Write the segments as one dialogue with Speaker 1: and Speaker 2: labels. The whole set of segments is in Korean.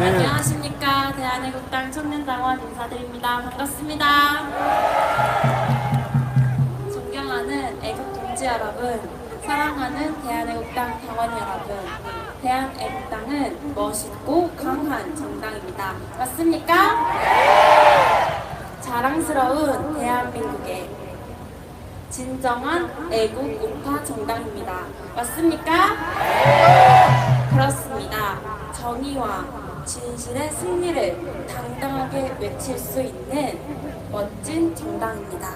Speaker 1: 안녕하십니까 대한애국당 청년당원 인사드립니다. 반갑습니다. 존경하는 애국 동지 여러분, 사랑하는 대한애국당 당원 여러분, 대한애국당은 멋있고 강한 정당입니다. 맞습니까? 자랑스러운 대한민국의 진정한 애국 우파 정당입니다. 맞습니까? 그렇습니다. 정의와 진실의 승리를 당당하게 외칠 수 있는 멋진 정당입니다.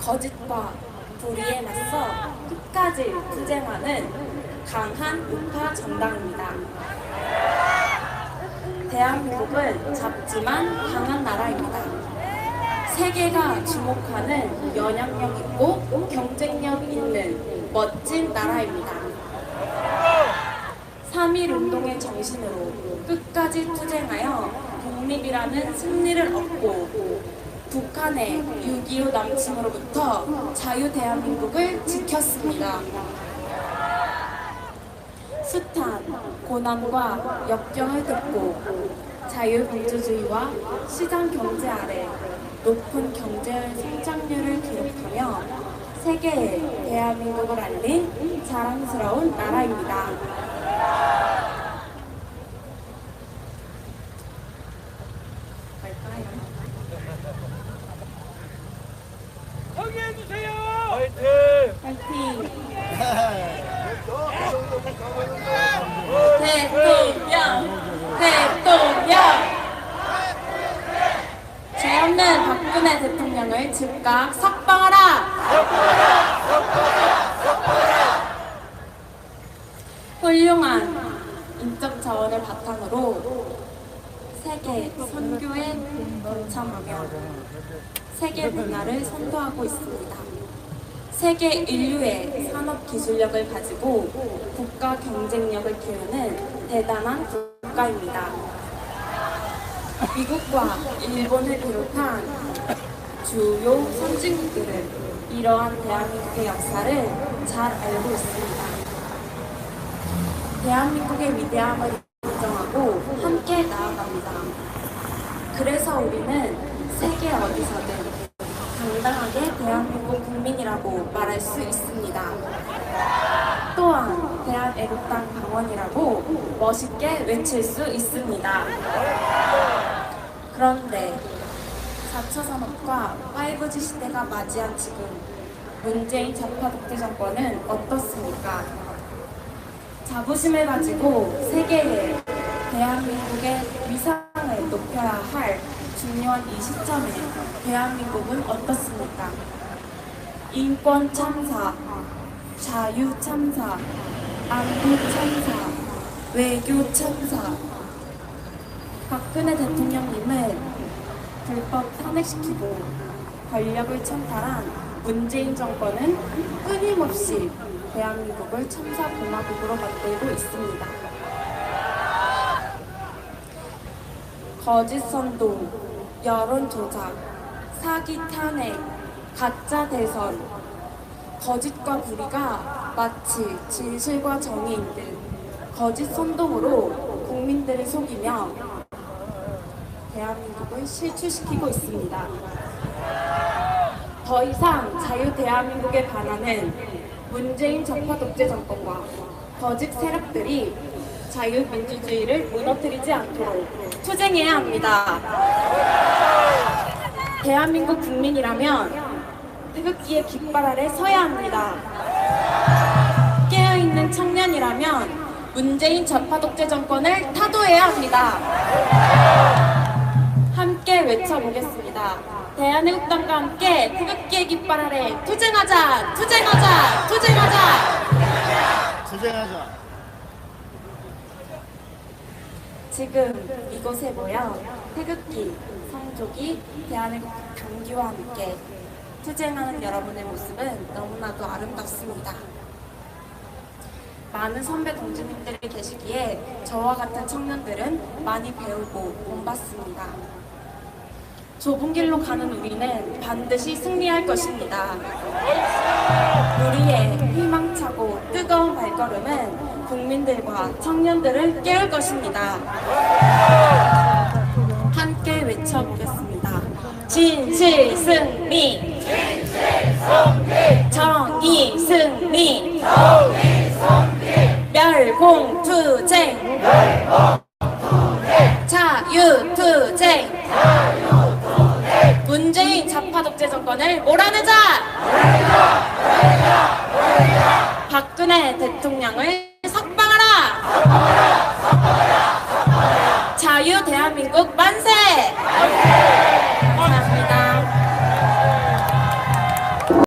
Speaker 1: 거짓과 불의에 맞서 끝까지 투쟁하는 강한 우파 정당입니다. 대한민국은 작지만 강한 나라입니다. 세계가 주목하는 영향력 있고 경쟁력 있는 멋진 나라입니다. 3.1 운동의 정신으로 끝까지 투쟁하여 독립이라는 승리를 얻고 북한의 6.25 남침으로부터 자유 대한민국을 지켰습니다. 숱한 고난과 역경을 딛고 자유민주주의와 시장 경제 아래 높은 경제 성장률을 기록하며 세계에 대한민국을 알린 자랑스러운 나라입니다.
Speaker 2: 정리해주세요! 화이팅!
Speaker 1: 파이팅! 대통령! 대통령! 죄 없는 박근혜 대통령을 즉각 석방하라! 훌륭한 인적 자원을 바탕으로 세계 선교에 동참하며 세계 문화를 선도하고 있습니다. 세계 인류의 산업 기술력을 가지고 국가 경쟁력을 키우는 대단한 국가입니다. 미국과 일본을 비롯한 주요 선진국들은 이러한 대한민국의 역사를 잘 알고 있습니다. 대한민국의 위대함을 인정하고 함께 나아갑니다. 그래서 우리는 세계 어디서든 당당하게 대한민국 국민이라고 말할 수 있습니다. 또한 대한애국당 당원이라고 멋있게 외칠 수 있습니다. 그런데 4차 산업과 5G 시대가 맞이한 지금 문재인 좌파 독재 정권은 어떻습니까? 자부심을 가지고 세계에 대한민국의 위상을 높여야 할 중요한 이 시점에 대한민국은 어떻습니까? 인권 참사, 자유 참사, 안보 참사, 외교 참사. 박근혜 대통령님을 불법 탄핵시키고 권력을 찬탈한 문재인 정권은 끊임없이 대한민국을 참사 공화국으로 만들고 있습니다. 거짓 선동, 여론 조작, 사기 탄핵, 가짜 대선, 거짓과 불의가 마치 진실과 정의인 듯 거짓 선동으로 국민들을 속이며 대한민국을 실추시키고 있습니다. 더 이상 자유 대한민국에 반하는 문재인 좌파 독재 정권과 거짓 세력들이 자유민주주의를 무너뜨리지 않도록 투쟁해야 합니다. 대한민국 국민이라면 태극기의 깃발 아래 서야 합니다. 깨어있는 청년이라면 문재인 좌파 독재 정권을 타도해야 합니다. 함께 외쳐보겠습니다. 대한애국당과 함께 태극기의 깃발 아래 투쟁하자! 투쟁하자! 투쟁하자!
Speaker 3: 투쟁하자.
Speaker 1: 지금 이곳에 모여 태극기, 성조기, 대한민국 경기와 함께 투쟁하는 여러분의 모습은 너무나도 아름답습니다. 많은 선배 동지님들이 계시기에 저와 같은 청년들은 많이 배우고 본받습니다. 좁은 길로 가는 우리는 반드시 승리할 것입니다. 우리의 희망차고 뜨거운 발걸음은 국민들과 청년들을 깨울 것입니다. 함께 외쳐보겠습니다. 진실 승리! 정의 승리! 멸공 투쟁! 자유 투쟁! 문재인 좌파 독재 정권을 몰아내자! 박근혜 대통령을 석방하라! 자유 대한민국